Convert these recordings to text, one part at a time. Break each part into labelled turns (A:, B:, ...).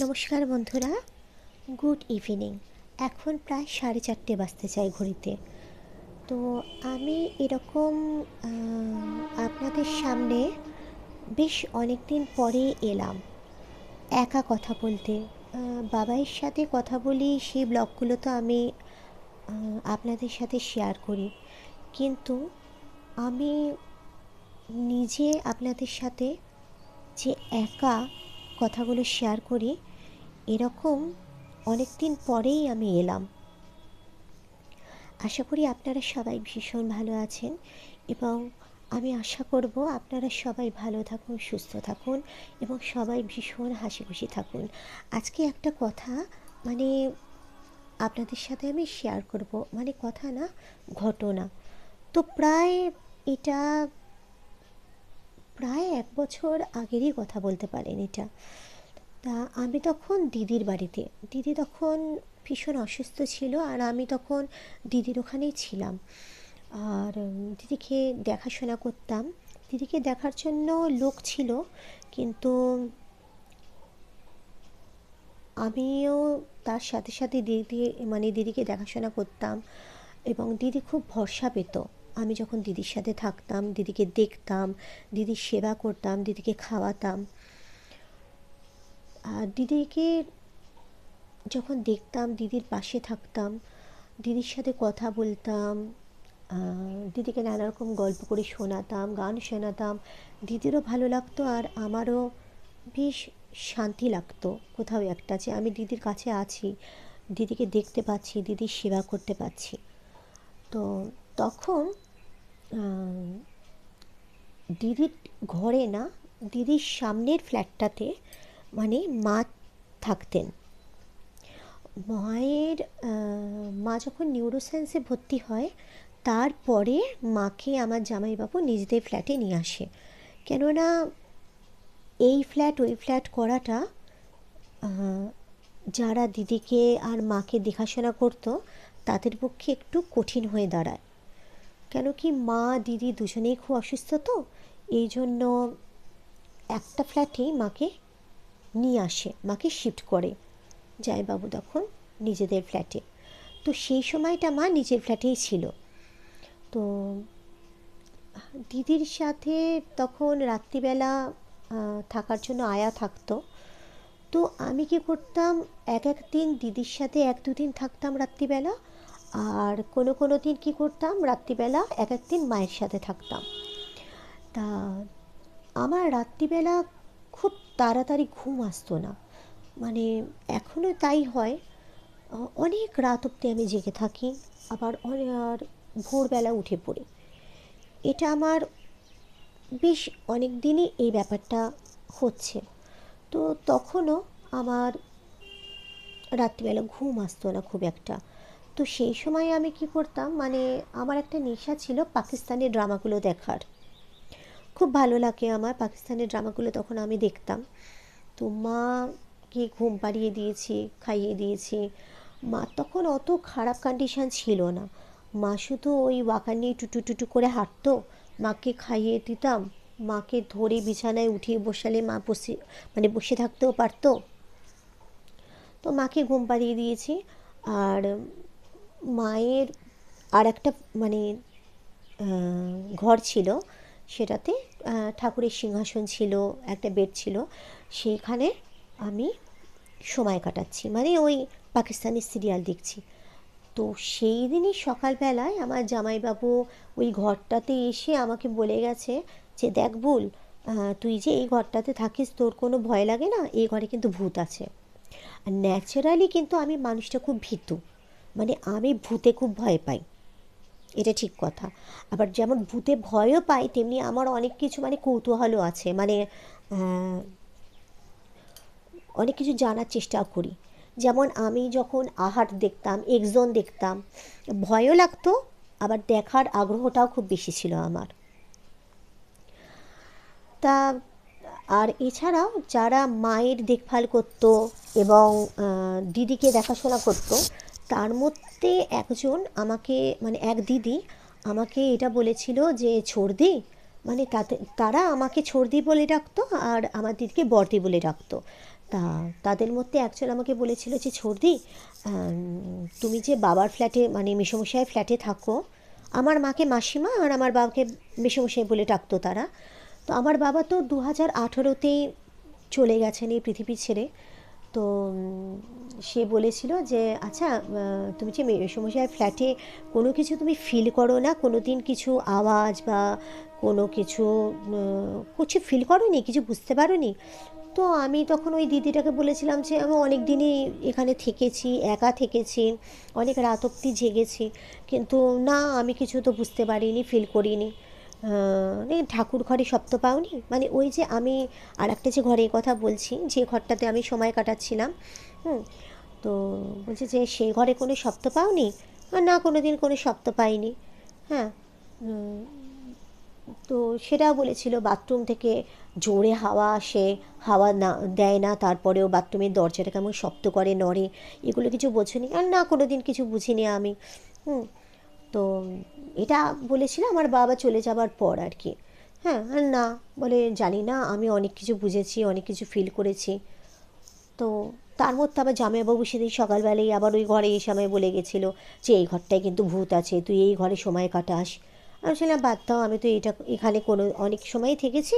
A: নমস্কার বন্ধুরা, good evening. এখন প্রায় সাড়ে চারটে বাজতে চাই ঘড়িতে। তো আমি এরকম আপনাদের সামনে বেশ অনেক দিন পরে এলাম, একা কথা বলতে। বাবাইয়ের সাথে কথা বলি, সেই ব্লগগুলো তো আমি আপনাদের সাথে শেয়ার করি। কিন্তু আমি নিজে আপনাদের সাথে যে একা কথাগুলো শেয়ার করি, এরকম অনেক দিন পরেই আমি এলাম। আশা করি আপনারা সবাই ভীষণ ভালো আছেন এবং আমি আশা করব আপনারা সবাই ভালো থাকুন, সুস্থ থাকুন এবং সবাই ভীষণ হাসি খুশি থাকুন। আজকে একটা কথা মানে আপনাদের সাথে আমি শেয়ার করব। মানে কথা না, ঘটনা। তো প্রায় এটা প্রায় এক বছর আগেরই কথা বলতে পারেন এটা। তা আমি তখন দিদির বাড়িতে, দিদি তখন ভীষণ অসুস্থ ছিল আর আমি তখন দিদির ওখানেই ছিলাম। আর দিদিকে দেখাশোনা করতাম। দিদিকে দেখার জন্য লোক ছিল, কিন্তু আমিও তার সাথে সাথে দিদি মানে দিদিকে দেখাশোনা করতাম এবং দিদি খুব ভরসা পেত। আমি যখন দিদির সাথে থাকতাম, দিদিকে দেখতাম, দিদির সেবা করতাম, দিদিকে খাওয়াতাম, আর দিদিকে যখন দেখতাম, দিদির পাশে থাকতাম, দিদির সাথে কথা বলতাম দিদিকে নানা রকম গল্প করে শোনাতাম, গান শোনাতাম, দিদিরও ভালো লাগতো আর আমারও বেশ শান্তি লাগতো কোথাও একটা যে আমি দিদির কাছে আছি, দিদিকে দেখতে পাচ্ছি, দিদির সেবা করতে পারছি। তো তখন দিদির ঘরে না, দিদির সামনের ফ্ল্যাটটাতে মানে মা থাকতেন। মায়ের মা যখন নিউরোসায়েন্সে ভর্তি হয়, তারপরে মাকে আমার জামাইবাবু নিজেদের ফ্ল্যাটে নিয়ে আসে। কেননা এই ফ্ল্যাট, ওই ফ্ল্যাট করাটা যারা দিদিকে আর মাকে দেখাশোনা করতো, তাদের পক্ষে একটু কঠিন হয়ে দাঁড়ায়। কেন কি মা, দিদি দুজনেই খুব অসুস্থ তো? এই জন্য একটা ফ্ল্যাটেই মাকে নিয়ে আসে, মাকে শিফট করে যায় বাবু তখন নিজেদের ফ্ল্যাটে তো সেই সময়টা মা নিজের ফ্ল্যাটেই ছিল। তো দিদির সাথে তখন রাত্রিবেলা থাকার জন্য আয়া থাকতো। তো আমি কি করতাম, এক এক দিন দিদির সাথে এক দুদিন থাকতাম রাত্রিবেলা। আর কোনো কোনো দিন কি করতাম? রাত্রিবেলা এক এক দিন মায়ের সাথে থাকতাম। তা আমার রাত্রিবেলা খুব তাড়াতাড়ি ঘুম আসতো না। মানে এখনও তাই হয়। অনেক রাত অবধি আমি জেগে থাকি। আবার আর ভোরবেলা উঠে পড়ি। এটা আমার বেশ অনেক দিনই এই ব্যাপারটা হচ্ছে। তো তখনও আমার রাত্রিবেলা ঘুম আসতো না খুব একটা। তো সেই সময় আমি কি করতাম মানে আমার একটা নেশা ছিল পাকিস্তানি ড্রামাগুলো দেখার। খুব ভালো লাগে আমার পাকিস্তানের ড্রামাগুলো তখন আমি দেখতাম। তো মাকে ঘুম পাড়িয়ে দিয়েছি, খাইয়ে দিয়েছি। মা তখন অত খারাপ কন্ডিশন ছিল না। মা শুধু ওই ওয়াকার নিয়ে টুটু টুটু করে হাঁটতো। মাকে খাইয়ে দিতাম। মাকে ধরে বিছানায় উঠিয়ে বসালে মা বসে মানে বসে থাকতেও পারতো। তো মাকে ঘুম পাড়িয়ে দিয়েছি। আর মায়ের আর একটা মানে ঘর ছিল, সেটাতে ঠাকুরের সিংহাসন ছিল, একটা বেড ছিল, সেইখানে আমি সময় কাটাচ্ছি। মানে ওই পাকিস্তানি সিরিয়াল দেখছি। তো সেই দিনই সকালবেলায় আমার জামাইবাবু ওই ঘরটাতে এসে আমাকে বলে গেছে যে, দেখ বুল তুই যে এই ঘরটাতে থাকিস, তোর কোনো ভয় লাগে না? এই ঘরে কিন্তু ভূত আছে। আর ন্যাচারালি কিন্তু আমি মানুষটা খুব ভীতু। মানে আমি ভূতে খুব ভয় পাই। এটা ঠিক কথা। আবার যেমন ভূতে ভয়ও পাই, তেমনি আমার অনেক কিছু মানে কৌতূহলও আছে। মানে অনেক কিছু জানার চেষ্টাও করি। যেমন আমি যখন আহার দেখতাম এক্সন দেখতাম, ভয়ও লাগতো, আবার দেখার আগ্রহটাও খুব বেশি ছিল আমার। তা, আর এছাড়াও যারা মায়ের দেখভাল করতো এবং দিদিকে দেখাশোনা করতো তার মধ্যে একজন আমাকে মানে এক দিদি আমাকে এটা বলেছিল যে ছর্দি মানে তাতে তারা আমাকে ছর্দি বলে ডাকতো আর আমার দিদিকে বর্দি বলে ডাকতো। তা তাদের মধ্যে একজন আমাকে বলেছিল যে ছর্দি তুমি যে বাবার ফ্ল্যাটে মানে মেসোমশাই ফ্ল্যাটে থাকো, আমার মাকে মাসিমা আর আমার বাবাকে মেসোমশাই বলে ডাকতো তারা। তো আমার বাবা তো দু হাজার আঠেরোতেই চলে গেছেন এই পৃথিবী ছেড়ে। তো সে বলেছিল যে আচ্ছা তুমি যে মেসোমশাই ফ্ল্যাটে কোনো কিছু তুমি ফিল করো না? কোনো দিন কিছু আওয়াজ বা কোনো কিছু কিছু ফিল করো নি কিছু বুঝতে পারো নি তো আমি তখন ওই দিদিটাকে বলেছিলাম যে, আমি অনেক দিনই এখানে থেকেছি, একা থেকেছি, অনেক রাত অব্দি জেগেছি, কিন্তু না, আমি কিছু তো বুঝতে পারিনি, ফিল করিনি। ঠাকুর ঘরে সপ্ত পাওনি? মানে ওই যে আমি আর একটা যে ঘরের কথা বলছি, যে ঘরটাতে আমি সময় কাটাচ্ছিলাম, হুম, তো বলছে যে সেই ঘরে কোনো সপ্ত পাওনি? আর না কোনো দিন কোনো সপ্ত পাইনি হ্যাঁ তো সেটাও বলেছিল বাথরুম থেকে জোরে হাওয়া আসে, হাওয়া না, দেয় না, তারপরেও বাথরুমের দরজাটা কেমন শব্দ করে নড়ে, এগুলো কিছু বোঝেনি, আর না কোনো দিন কিছু বুঝিনি আমি, হুম তো এটা বলেছিল আমার বাবা চলে যাবার পর আর কি। হ্যাঁ আর না, বলে জানি না, আমি অনেক কিছু বুঝেছি, অনেক কিছু ফিল করেছি। তো তার মধ্যে আবার জামাইবাবু সেদিন সকালবেলায় আবার ওই ঘরে এসে আমায় বলে গেছিল যে, এই ঘরটায় কিন্তু ভূত আছে, তুই এই ঘরে সময় কাটাস। আমি ছিলাম বাদ দাও, আমি তো এটা, এখানে কোনো, অনেক সময় থেকেছি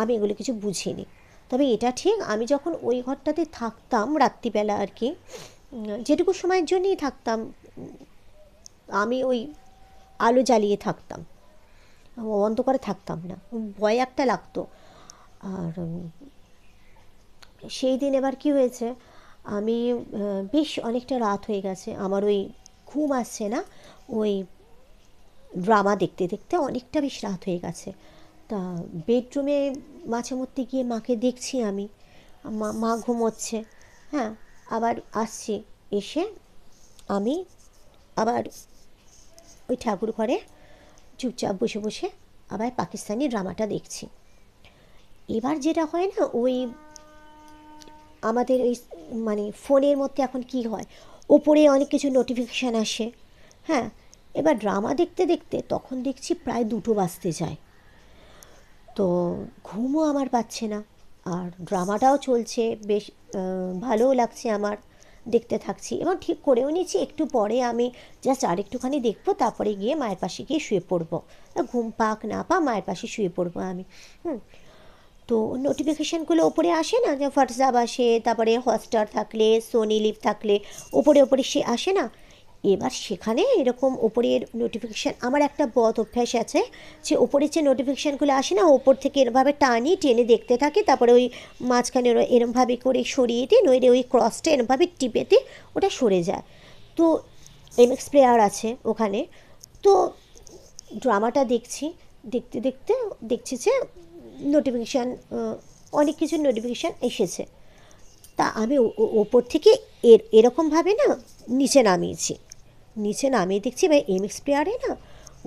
A: আমি এগুলো কিছু বুঝিনি। তবে এটা ঠিক, আমি যখন ওই ঘরটাতে থাকতাম রাত্রিবেলা আর কি যেটুকু সময়ের জন্যই থাকতাম আমি ওই আলো জ্বালিয়ে থাকতাম। অন্ধকারে থাকতাম না। ভয় একটা লাগতো। আর সেই দিন এবার কি হয়েছে? আমি বেশ অনেকটা রাত হয়ে গেছে। আমার ওই ঘুম আসছে না। ওই ড্রামা দেখতে দেখতে অনেকটা বেশ রাত হয়ে গেছে। তা বেডরুমে মাঝে মধ্যে গিয়ে মাকে দেখছি আমি। মা মা ঘুমোচ্ছে। হ্যাঁ আবার আসছি। এসে আমি আবার ওই ঠাকুর ঘরে চুপচাপ বসে বসে আবার পাকিস্তানি ড্রামাটা দেখছি। এবার যেটা হয় না, ওই আমাদের ওই মানে ফোনের মধ্যে এখন কি হয়, ওপরে অনেক কিছু নোটিফিকেশান আসে। হ্যাঁ এবার ড্রামা দেখতে দেখতে তখন দেখছি প্রায় দুটো বাজতে যায়। তো ঘুমও আমার পাচ্ছে না, আর ড্রামাটাও চলছে, বেশ ভালোও লাগছে আমার। দেখতে থাকছি। এবং ঠিক করেও নিয়েছি, একটু পরে আমি জাস্ট আর একটুখানি দেখব, তারপরে গিয়ে মায়ের পাশে গিয়ে শুয়ে পড়ব। ঘুম পাক না পা মায়ের পাশে শুয়ে পড়ব আমি। হুম। তো নোটিফিকেশানগুলো ওপরে আসে না? যে হোয়াটসঅ্যাপ আসে, তারপরে হটস্টার থাকলে সোনি লিভ থাকলে, ওপরে ওপরে সে আসে না? এবার সেখানে এরকম ওপরের নোটিফিকেশান আমার একটা বদ অভ্যাস আছে যে ওপরের যে নোটিফিকেশানগুলো আসে না, ওপর থেকে এরমভাবে টানি, টেনে দেখতে থাকি, তারপরে ওই মাঝখানে এরমভাবে করে সরিয়ে দিই নইলে ওই ক্রসটা এরমভাবে টিপে দিই ওটা সরে যায়। তো এমএক্স প্লেয়ার আছে ওখানে। তো ড্রামাটা দেখছি, দেখতে দেখতে দেখছি যে নোটিফিকেশান অনেক কিছু নোটিফিকেশান এসেছে। তা আমি ওপর থেকে এর, এরকমভাবে না নিচে নামিয়েছি। নিচে নামিয়ে দেখছি ভাই এম এক্স প্লেয়ারে না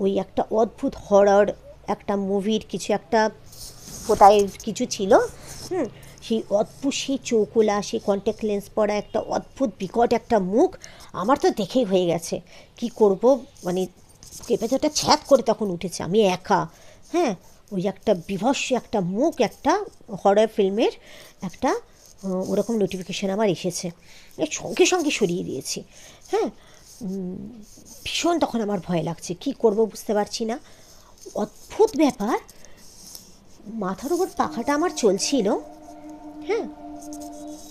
A: ওই একটা অদ্ভুত হরর একটা মুভির কিছু একটা কোথায় কিছু ছিল, হুম, সেই অদ্ভুত, সেই চৌকোলা, সেই কন্ট্যাক্ট লেন্স পরা একটা অদ্ভুত, বিকট একটা মুখ আমার তো দেখেই হয়ে গেছে। কি করব? মানে কেঁপে তো একটা ছ্যাপ করে তখন উঠেছে, আমি একা হ্যাঁ ওই একটা বিভৎস একটা মুখ, একটা হরর ফিল্মের একটা ওরকম নোটিফিকেশান আমার এসেছে। সঙ্গে সঙ্গে সরিয়ে দিয়েছি হ্যাঁ ভীষণ তখন আমার ভয় লাগছে। কি করব বুঝতে পারছি না। অদ্ভুত ব্যাপার। মাথার উপর পাখাটা আমার চলছিল। হ্যাঁ?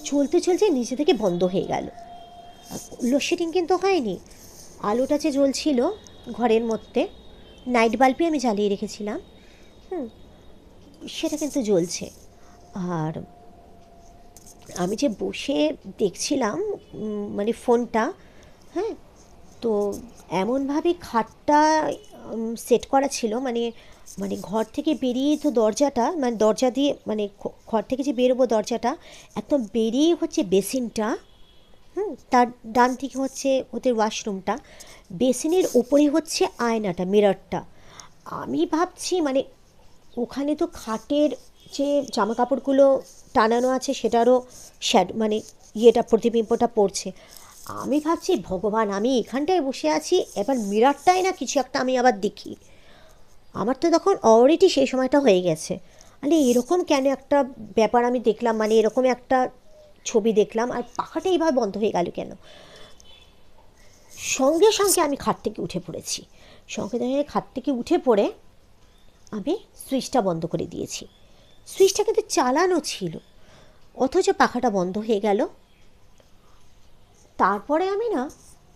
A: চলতে চলতে নিচে থেকে বন্ধ হয়ে গেল। লোডশেডিং কিন্তু হয়নি। আলোটা যে জ্বলছিল ঘরের মধ্যে, নাইট বাল্বই আমি জ্বালিয়ে রেখেছিলাম। হুম, সেটা কিন্তু জ্বলছে। আর আমি যে বসে দেখছিলাম মানে ফোনটা হ্যাঁ? তো এমনভাবে খাটটা সেট করা ছিল মানে মানে ঘর থেকে বেরিয়ে তো দরজাটা মানে দরজা দিয়ে মানে ঘর থেকে যে বেরোবো দরজাটা, একদম বেরিয়ে হচ্ছে বেসিনটা, হুম, তার ডান থেকে হচ্ছে ওদের ওয়াশরুমটা, বেসিনের ওপরে হচ্ছে আয়নাটা, মিররটা। আমি ভাবছি মানে ওখানে তো খাটের যে জামা কাপড়গুলো টানানো আছে, সেটারও শ্যাড মানে ইয়েটা, প্রতিবিম্বটা পড়ছে। আমি ভাবছি, ভগবান, আমি এখানটায় বসে আছি, এবার মিরারটাই না কিছু একটা আমি আবার দেখি। আমার তো তখন অলরেডি সেই সময়টা হয়ে গেছে। মানে এরকম কেন একটা ব্যাপার আমি দেখলাম মানে এরকম একটা ছবি দেখলাম, আর পাখাটা এইভাবে বন্ধ হয়ে গেল কেন? সঙ্গে সঙ্গে আমি খাট থেকে উঠে পড়েছি। সঙ্গে সঙ্গে খাট থেকে উঠে পড়ে আমি সুইচটা বন্ধ করে দিয়েছি। সুইচটা কিন্তু চালানো ছিল, অথচ পাখাটা বন্ধ হয়ে গেল। তারপরে আমি না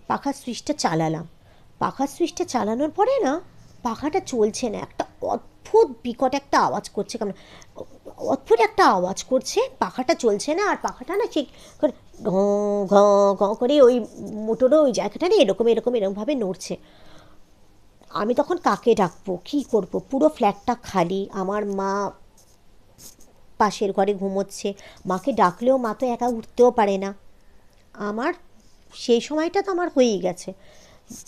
A: পাখার সুইচটা চালালাম। পাখার সুইচটা চালানোর পরে না পাখাটা চলছে না। একটা অদ্ভুত বিকট একটা আওয়াজ করছে কেমন? অদ্ভুত একটা আওয়াজ করছে, পাখাটা চলছে না। আর পাখাটা না ঠিক ঘ ঘ ঘ করে ওই মোটরও ওই জায়গাটা না এরকম এরকম, এরকমভাবে নড়ছে। আমি তখন কাকে ডাকবো? কী করব? পুরো ফ্ল্যাটটা খালি। আমার মা পাশের ঘরে ঘুমোচ্ছে। মাকে ডাকলেও মা তো একা উঠতেও পারে না। আমার সেই সময়টা তো আমার হয়েই গেছে।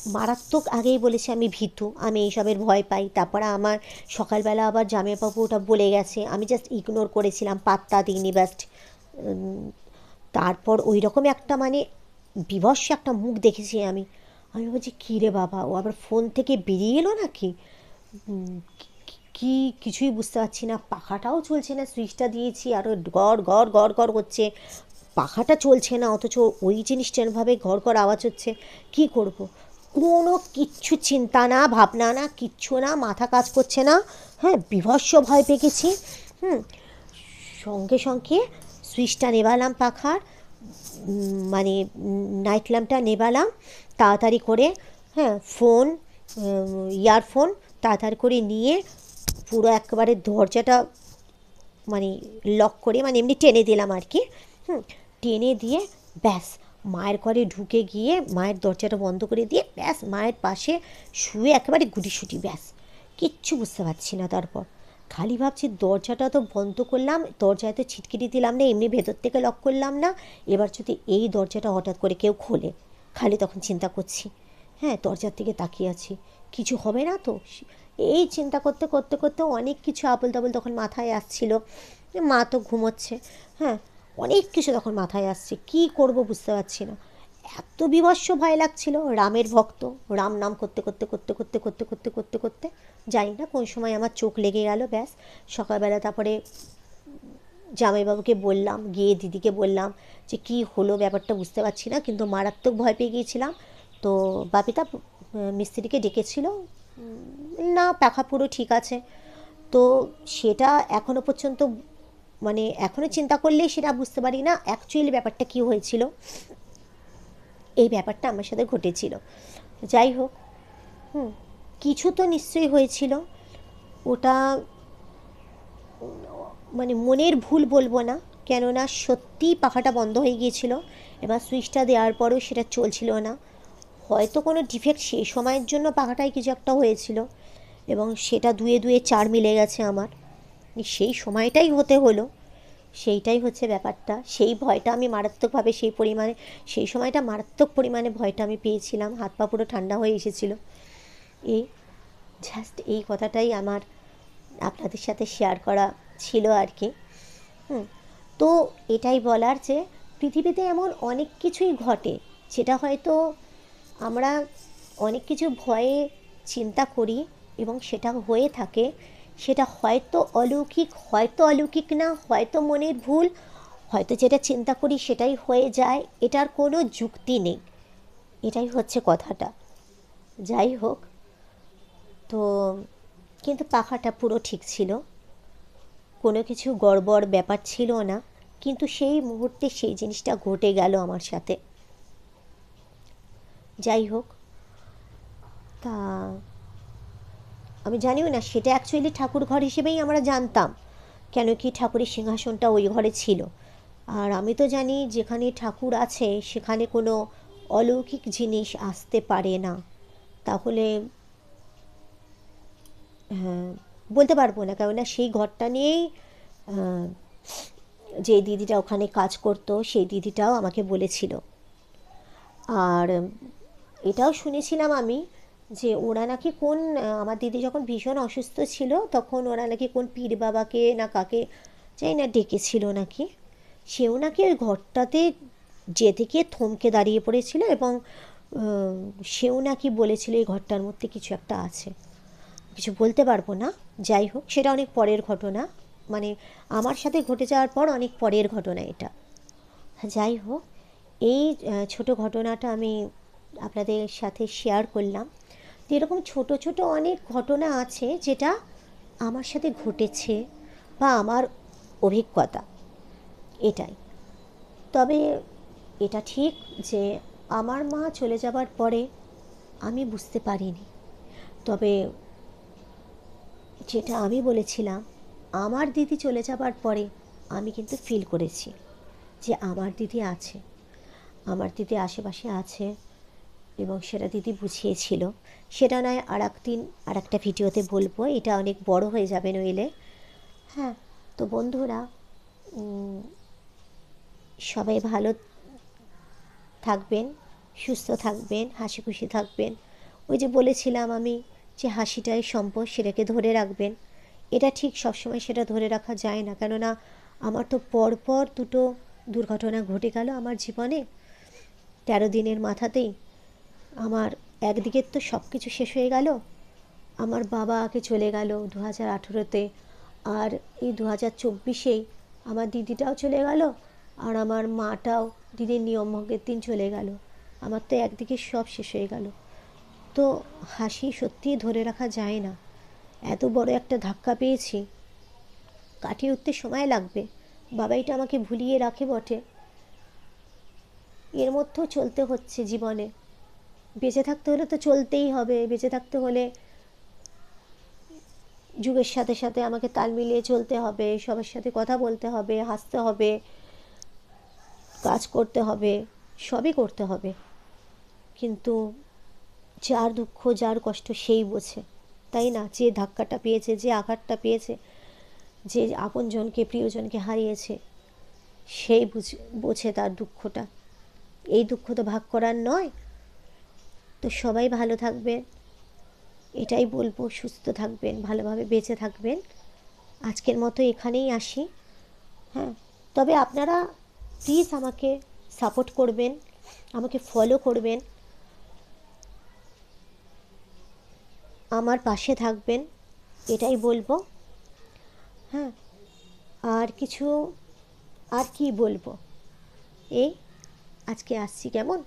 A: মারাত্মক আগেই বলেছে আমি ভীতু, আমি এইসবের ভয় পাই। তারপরে আমার সকালবেলা আবার জামাইবাবু ওটা বলে গেছে, আমি জাস্ট ইগনোর করেছিলাম, পাত্তা দিইনি ব্যাস্ট তারপর ওই রকম একটা মানে বিভৎস একটা মুখ দেখেছি আমি। আমি বলছি, কী রে বাবা, ও আবার ফোন থেকে বেরিয়ে এলো নাকি? কি- কি কিছুই বুঝতে পারছি না, পাখাটাও চলছে না, সুইচটা দিয়েছি আরও গড় গড় গড় গড় হচ্ছে পাখাটা চলছে না, অথচ ওই জিনিসটা এরমভাবে ঘর ঘর আওয়াজ হচ্ছে। কি করব। কোনো কিচ্ছু চিন্তা না, ভাবনা না, কিচ্ছু না, মাথা কাজ করছে না। হ্যাঁ বিভৎস ভয় পেয়ে হুম, সঙ্গে সঙ্গে সুইচটা নেবালাম পাখার মানে নাইট ল্যাম্পটা নেবালাম তাড়াতাড়ি করে হ্যাঁ ফোন ইয়ারফোন তাড়াতাড়ি করে নিয়ে পুরো একেবারে দরজাটা মানে লক করে মানে এমনি টেনে দিলাম আর কি। হুম টেনে দিয়ে ব্যাস, মায়ের ঘরে ঢুকে গিয়ে মায়ের দরজাটা বন্ধ করে দিয়ে ব্যাস মায়ের পাশে শুয়ে একেবারে গুটিসুটি, ব্যাস। কিচ্ছু বুঝতে পারছি না তারপর। খালি ভাবছি দরজাটা তো বন্ধ করলাম, দরজায় তো ছিটকিটি দিলাম না, এমনি ভেতর থেকে লক করলাম না। এবার যদি এই দরজাটা হঠাৎ করে কেউ খোলে, খালি তখন চিন্তা করছি হ্যাঁ দরজার দিকে তাকিয়ে আছি, কিছু হবে না তো? এই চিন্তা করতে করতে করতে অনেক কিছু আবল তাবল তখন মাথায় আসছিল। মা তো ঘুমোচ্ছে হ্যাঁ অনেক কিছু তখন মাথায় আসছে, কি করব বুঝতে পারছি না। এত বিভৎস ভয় লাগছিল রামের ভক্ত, রাম নাম করতে করতে করতে করতে করতে করতে করতে করতে, জানি না কোন সময় আমার চোখ লেগে গেল, ব্যাস। সকালবেলা তারপরে জামাইবাবুকে বললাম, গিয়ে দিদিকে বললাম যে কি হলো ব্যাপারটা বুঝতে পারছি না, কিন্তু মারাত্মক ভয় পেয়ে গিয়েছিলাম। তো বাপিতা মিস্ত্রিকে ডেকেছিল না, পাখা পুরো ঠিক আছে। তো সেটা এখনও পর্যন্ত মানে এখনও চিন্তা করলেই সেটা বুঝতে পারি না অ্যাকচুয়ালি ব্যাপারটা কী হয়েছিল। এই ব্যাপারটা আমার সাথে ঘটেছিল। যাই হোক, হুম, কিছু তো নিশ্চয়ই হয়েছিল। ওটা মানে মনের ভুল বলব না, কেননা সত্যিই পাখাটা বন্ধ হয়ে গিয়েছিল, এবার সুইচটা দেওয়ার পরেও সেটা চলছিল না। হয়তো কোনো ডিফেক্ট সেই সময়ের জন্য পাখাটায় কিছু একটা হয়েছিল, এবং সেটা দুয়ে দুয়ে চার মিলে গেছে আমার। সেই সময়টাই হতে হলো। সেইটাই হচ্ছে ব্যাপারটা। সেই ভয়টা আমি মারাত্মকভাবে সেই পরিমাণে, সেই সময়টা মারাত্মক পরিমাণে ভয়টা আমি পেয়েছিলাম। হাত পা পুরো ঠান্ডা হয়ে এসেছিল। এই জাস্ট এই কথাটাই আমার আপনাদের সাথে শেয়ার করা ছিল আর কি। হুম, তো এটাই বলার যে পৃথিবীতে এমন অনেক কিছুই ঘটে যেটা হয়তো আমরা অনেক কিছু ভয়ে চিন্তা করি এবং সেটা হয়ে থাকে। সেটা হয়তো অলৌকিক হয়তো অলৌকিক না, হয়তো মনের ভুল, হয়তো যেটা চিন্তা করি সেটাই হয়ে যায়, এটার কোনো যুক্তি নেই। এটাই হচ্ছে কথাটা। যাই হোক, তো কিন্তু পাখাটা পুরো ঠিক ছিল। কোনো কিছু গড়বড় ব্যাপার ছিল না, কিন্তু সেই মুহূর্তে সেই জিনিসটা ঘটে গেল আমার সাথে। যাই হোক, তা আমি জানিও না, সেটা অ্যাকচুয়ালি ঠাকুর ঘর হিসেবেই আমরা জানতাম। কেন কি ঠাকুরের সিংহাসনটা ওই ঘরে ছিল। আর আমি তো জানি যেখানে ঠাকুর আছে, সেখানে কোনো অলৌকিক জিনিস আসতে পারে না। তাহলে হ্যাঁ বলতে পারব না। কেননা সেই ঘরটা নিয়েই যে দিদিটা ওখানে কাজ করতো, সেই দিদিটাও আমাকে বলেছিল। আর এটাও শুনেছিলাম আমি যে ওরা নাকি কোন আমার দিদি যখন ভীষণ অসুস্থ ছিল, তখন ওরা নাকি কোন পীর বাবাকে না কাকে যাই না ডেকেছিল নাকি। সেও নাকি ওই ঘরটাতে যেতে গিয়ে থমকে দাঁড়িয়ে পড়েছিল এবং সেও নাকি বলেছিল এই ঘরটার মধ্যে কিছু একটা আছে। কিছু বলতে পারব না, যাই হোক, সেটা অনেক পরের ঘটনা। মানে আমার সাথে ঘটে যাওয়ার পর অনেক পরের ঘটনা এটা। যাই হোক, এই ছোট ঘটনাটা আমি আপনাদের সাথে শেয়ার করলাম। এরকম ছোট ছোট অনেক ঘটনা আছে যেটা আমার সাথে ঘটেছে বা আমার অভিজ্ঞতা। এটাই। তবে এটা ঠিক যে আমার মা চলে যাবার পরে আমি বুঝতে পারিনি। তবে যেটা আমি বলেছিলাম, আমার দিদি চলে যাবার পরে আমি কিন্তু ফিল করেছি যে আমার দিদি আছে, আমার দিদি আশেপাশে আছে এবং সেটা দিদি বুঝিয়েছিল। সেটা নয় আর একদিন আর একটা ভিডিওতে বলব। এটা অনেক বড় হয়ে যাবে নইলে। হ্যাঁ তো বন্ধুরা সবাই ভালো থাকবেন, সুস্থ থাকবেন হাসি খুশি থাকবেন। ওই যে বলেছিলাম আমি যে হাসিটাই সম্পদ, সেটাকে ধরে রাখবেন। এটা ঠিক সবসময় সেটা ধরে রাখা যায় না। কেননা আমার তো পরপর দুটো দুর্ঘটনা ঘটে গেল আমার জীবনে। তেরো দিনের মাথাতেই আমার একদিকের তো সব কিছু শেষ হয়ে গেল, আমার বাবা আগে চলে গেল দু হাজার আঠেরোতে, আর এই দু হাজার চব্বিশেই আমার দিদিটাও চলে গেল, আর আমার মাটাও দিদির নিয়মভঙ্গের দিন চলে গেল। আমার তো একদিকে সব শেষ হয়ে গেল। তো হাসি সত্যিই ধরে রাখা যায় না। এত বড় একটা ধাক্কা পেয়েছি। কাটিয়ে উঠতে সময় লাগবে। বাবাইটা আমাকে ভুলিয়ে রাখে বটে। এর মধ্যেও চলতে হচ্ছে জীবনে। বেঁচে থাকতে হলে তো চলতেই হবে। বেঁচে থাকতে হলে যুগের সাথে সাথে আমাকে তাল মিলিয়ে চলতে হবে, সবার সাথে কথা বলতে হবে, হাসতে হবে, কাজ করতে হবে, সবই করতে হবে। কিন্তু যার দুঃখ, যার কষ্ট সেই বোঝে। তাই না? যে ধাক্কাটা পেয়েছে, যে আঘাতটা পেয়েছে, যে আপনজনকে, প্রিয়জনকে হারিয়েছে, সেই বুঝে, বোঝে তার দুঃখটা। এই দুঃখ তো ভাগ করার নয় তো সবাই ভালো থাকবেন। এটাই বলব, সুস্থ থাকবেন, ভালোভাবে বেঁচে থাকবেন। আজকের মতো এখানেই আসি। হ্যাঁ তবে আপনারা প্লিজ আমাকে সাপোর্ট করবেন, আমাকে ফলো করবেন। আমার পাশে থাকবেন, এটাই বলব। হ্যাঁ আর কিছু, আর কি বলব? এই, আজকে আসছি, কেমন?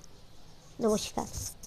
A: নমস্কার।